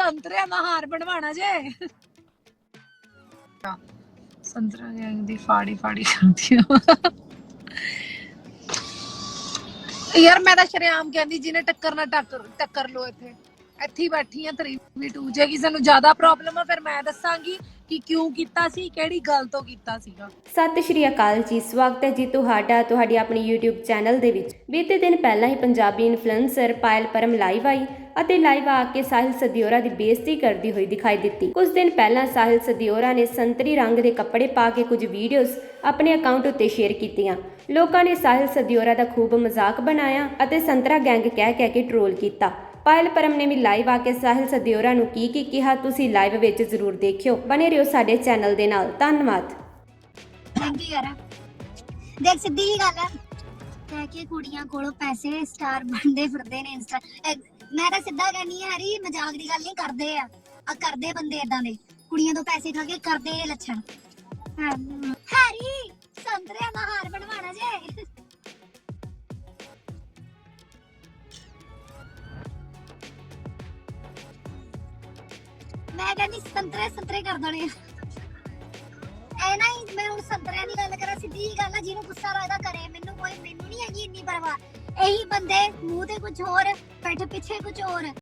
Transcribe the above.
ਸੰਤਰਿਆਂ ਦਾ ਹਾਰ ਬਣਵਾਣਾ ਜੇ। ਸੰਤਰਾ ਗੈਂਗ ਦੀ ਫਾੜੀ ਫਾੜੀ ਕਰਦੀ ਆ। ਯਾਰ ਮੈਂ ਤਾਂ ਸ਼ਰਿਆਮ ਕਹਿੰਦੀ ਜਿਹਨੇ ਟੱਕਰ ਨਾ ਟੱਕਰ ਟੱਕਰ ਲੋ ਇੱਥੇ। ਇੱਥੇ ਹੀ ਬੈਠੀ ਆ 3v2 ਜੇ ਕਿਸੇ ਨੂੰ ਜ਼ਿਆਦਾ ਪ੍ਰੋਬਲਮ ਆ, ਫਿਰ ਮੈਂ ਦੱਸਾਂਗੀ ਕਿ ਕਿਉਂ ਕੀਤਾ ਸੀ, ਕਿਹੜੀ ਗੱਲ ਤੋਂ ਕੀਤਾ ਸੀਗਾ। ਸਤਿ ਸ਼੍ਰੀ ਅਕਾਲ ਜੀ, ਸਵਾਗਤ ਹੈ ਜੀ ਤੁਹਾਡਾ, ਤੁਹਾਡੀ ਆਪਣੀ YouTube ਚੈਨਲ ਦੇ ਵਿੱਚ। ਬੀਤੇ ਦਿਨ ਪਹਿਲਾਂ ਹੀ ਪੰਜਾਬੀ ਇਨਫਲੂਐਂਸਰ ਪਾਇਲ ਪਰਮ ਲਾਈਵ ਆਈ ਅਤੇ ਲਾਈਵ ਆ ਕੇ ਸਾਹਿਲ ਸਦਿਓਰਾ ਦੀ ਬੇਇੱਜ਼ਤੀ ਕਰਦੀ ਹੋਈ ਦਿਖਾਈ ਦਿੱਤੀ। ਕੁਝ ਦਿਨ ਪਹਿਲਾਂ ਸਾਹਿਲ ਸਦਿਓਰਾ ਨੇ ਸੰਤਰੀ ਰੰਗ ਦੇ ਕੱਪੜੇ ਪਾ ਕੇ ਕੁਝ ਵੀਡੀਓਜ਼ ਆਪਣੇ ਅਕਾਊਂਟ ਉੱਤੇ ਸ਼ੇਅਰ ਕੀਤੀਆਂ। ਲੋਕਾਂ ਨੇ ਸਾਹਿਲ ਸਦਿਓਰਾ ਦਾ ਖੂਬ ਮਜ਼ਾਕ ਬਣਾਇਆ ਅਤੇ ਸੰਤਰਾ ਗੈਂਗ ਕਹਿ ਕਹਿ ਕੇ ਟ੍ਰੋਲ ਕੀਤਾ। ਪਾਇਲ ਪਰਮ ਨੇ ਵੀ ਲਾਈਵ ਆ ਕੇ ਸਾਹਿਲ ਸਦਿਓਰਾ ਨੂੰ ਕੀ ਕੀ ਕਿਹਾ ਤੁਸੀਂ ਲਾਈਵ ਵਿੱਚ ਜ਼ਰੂਰ ਦੇਖਿਓ। ਬਨੇ ਰਹੋ ਸਾਡੇ ਚੈਨਲ ਦੇ ਨਾਲ। ਧੰਨਵਾਦ। ਥੈਂਕ ਯੂ ਦੇਖ ਸਿੱਧੀ ਜੀ ਗੱਲ ਹੈ ਕਹਿ ਕੇ ਕੁੜੀਆਂ ਕੋਲੋਂ ਪੈਸੇ ਸਟਾਰ ਬਣਦੇ ਫਿਰਦੇ ਨੇ ਇੰਸਟਾ। ਮੈਂ ਤਾਂ ਸਿੱਧਾ ਕਹਿੰਨੀ ਆ ਹਰੀ ਮਜ਼ਾਕ ਦੀ ਗੱਲ ਨਹੀਂ ਕਰਦੇ ਆ। ਆ ਕਰਦੇ ਬੰਦੇ ਇਦਾਂ ਦੇ। ਕੁੜੀਆਂ ਤੋਂ ਪੈਸੇ ਖਾ ਕੇ ਕਰਦੇ ਇਹ ਲੱਛਣ। ਹਾਂ, ਹਰੀ ਸੰਤਰਿਆਂ ਦਾ ਮੈਂ ਕਹਿੰਦੀ ਸੰਤਰੇ ਸੰਤਰੇ ਕਰ ਦੇਣੇ ਆ। ਐ ਨਾ ਹੀ ਮੈਂ ਹੁਣ ਸੰਤਰਿਆਂ ਦੀ ਗੱਲ ਕਰਾਂ, ਸਿੱਧੀ ਜੀ ਗੱਲ ਆ, ਜਿਹਨੂੰ ਗੁੱਸਾ ਲੱਗਦਾ ਕਰੇ। ਮੈਨੂੰ ਕੋਈ ਮੈਨੂੰ ਨਹੀਂ ਹੈਗੀ ਇੰਨੀ ਪਰਵਾਹ। ਇਹੀ ਬੰਦੇ, ਮੂੰਹ ਤੇ ਕੁਝ ਹੋਰ, ਪਿੱਠ ਪਿੱਛੇ ਕੁਝ ਹੋਰ।